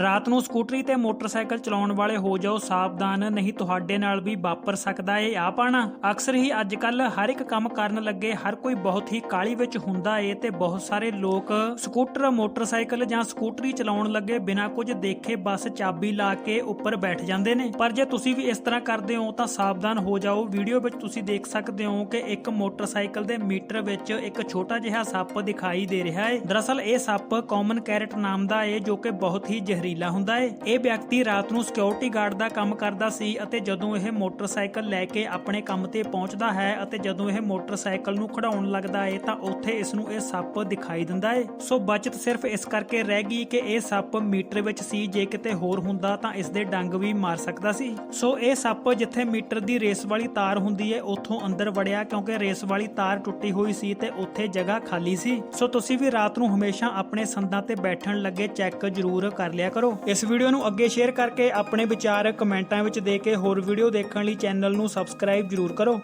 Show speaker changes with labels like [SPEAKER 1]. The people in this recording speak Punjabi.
[SPEAKER 1] ਰਾਤ ਨੂੰ ਸਕੂਟਰੀ ਤੇ ਮੋਟਰਸਾਈਕਲ ਚਲਾਉਣ ਵਾਲੇ ਹੋ ਜਾਓ, ਸਾਵਧਾਨ ਨਹੀਂ ਤੁਹਾਡੇ ਨਾਲ ਵੀ ਵਾਪਰ ਸਕਦਾ ਏ। ਆ ਪਾਣਾ। ਅਕਸਰ ਹੀ ਅੱਜ ਕੱਲ ਹਰ ਇੱਕ ਕੰਮ ਕਰਨ ਲੱਗੇ ਹਰ ਕੋਈ ਬਹੁਤ ਹੀ ਕਾਲੀ ਵਿੱਚ ਹੁੰਦਾ ਏ ਤੇ ਬਹੁਤ ਸਾਰੇ ਲੋਕ ਸਕੂਟਰ, ਮੋਟਰਸਾਈਕਲ ਜਾਂ ਸਕੂਟਰੀ ਚਲਾਉਣ ਲੱਗੇ ਬਿਨਾਂ ਕੁਝ ਦੇਖੇ ਬਸ ਚਾਬੀ ਲਾ ਕੇ ਉੱਪਰ ਬੈਠ ਜਾਂਦੇ ਨੇ। ਪਰ ਜੇ ਤੁਸੀਂ ਵੀ ਇਸ ਤਰ੍ਹਾਂ ਕਰਦੇ ਹੋ ਤਾਂ ਸਾਵਧਾਨ ਹੋ ਜਾਓ। ਵੀਡੀਓ ਵਿੱਚ ਤੁਸੀਂ ਦੇਖ ਸਕਦੇ ਹੋ ਕਿ ਇੱਕ ਮੋਟਰਸਾਈਕਲ ਦੇ ਮੀਟਰ ਵਿੱਚ ਇੱਕ ਛੋਟਾ ਜਿਹਾ ਸੱਪ ਦਿਖਾਈ ਦੇ ਰਿਹਾ ਏ। ਦਰਅਸਲ ਇਹ ਸੱਪ ਕਾਮਨ ਕੈਰਟ ਨਾਮ ਦਾ ਏ, ਜੋ ਕਿ ਬਹੁਤ ਹੀ ਜ਼ਹਿਰੀਲਾ ਹੁੰਦਾ ਹੈ ਇਹ ਵਿਅਕਤੀ ਰਾਤ ਨੂੰ ਸਿਕਿਉਰਿਟੀ ਗਾਰਡ ਦਾ ਕੰਮ ਕਰਦਾ ਸੀ ਅਤੇ ਜਦੋਂ ਇਹ ਮੋਟਰਸਾਈਕਲ ਲੈ ਕੇ ਆਪਣੇ ਕੰਮ ਤੇ ਪਹੁੰਚਦਾ ਹੈ ਅਤੇ ਜਦੋਂ ਇਹ ਮੋਟਰਸਾਈਕਲ ਨੂੰ ਖੜਾਉਣ ਲੱਗਦਾ ਹੈ ਤਾਂ ਉੱਥੇ ਇਸ ਨੂੰ ਇਹ ਸੱਪ ਦਿਖਾਈ ਦਿੰਦਾ ਏ। ਸੋ ਬਚਤ ਸਿਰਫ ਇਸ ਕਰਕੇ ਰਹਿ ਗਈ ਕਿ ਇਹ ਸੱਪ ਮੀਟਰ ਵਿੱਚ ਸੀ। ਜੇ ਕਿਤੇ ਹੋਰ ਹੁੰਦਾ ਤਾਂ ਇਸ ਦੇ ਡੰਗ ਵੀ ਮਾਰ ਸਕਦਾ ਸੀ। ਸੋ ਇਹ ਸੱਪ ਜਿੱਥੇ ਮੀਟਰ ਦੀ ਰੇਸ ਵਾਲੀ ਤਾਰ ਹੁੰਦੀ ਹੈ ਉੱਥੋਂ ਅੰਦਰ ਵੜਿਆ ਕਿਉਂਕਿ ਰੇਸ ਵਾਲੀ ਤਾਰ ਟੁੱਟੀ ਹੋਈ ਸੀ ਤੇ ਉੱਥੇ ਜਗ੍ਹਾ ਖਾਲੀ ਸੀ। ਸੋ ਤੁਸੀਂ ਵੀ ਰਾਤ ਨੂੰ ਹਮੇਸ਼ਾ ਆਪਣੇ ਸੰਦਾਂ ਤੇ ਬੈਠਣ ਲੱਗੇ ਚੈੱਕ ਜ਼ਰੂਰ ਕਰ ਲਿਆ ਕਰੋ। ਇਸ ਵੀਡੀਓ ਨੂੰ ਅੱਗੇ ਸ਼ੇਅਰ ਕਰਕੇ ਆਪਣੇ ਵਿਚਾਰ ਕਮੈਂਟਾਂ ਵਿੱਚ ਦੇ ਕੇ ਹੋਰ ਵੀਡੀਓ ਦੇਖਣ ਲਈ ਚੈਨਲ ਨੂੰ ਸਬਸਕ੍ਰਾਈਬ ਜ਼ਰੂਰ ਕਰੋ।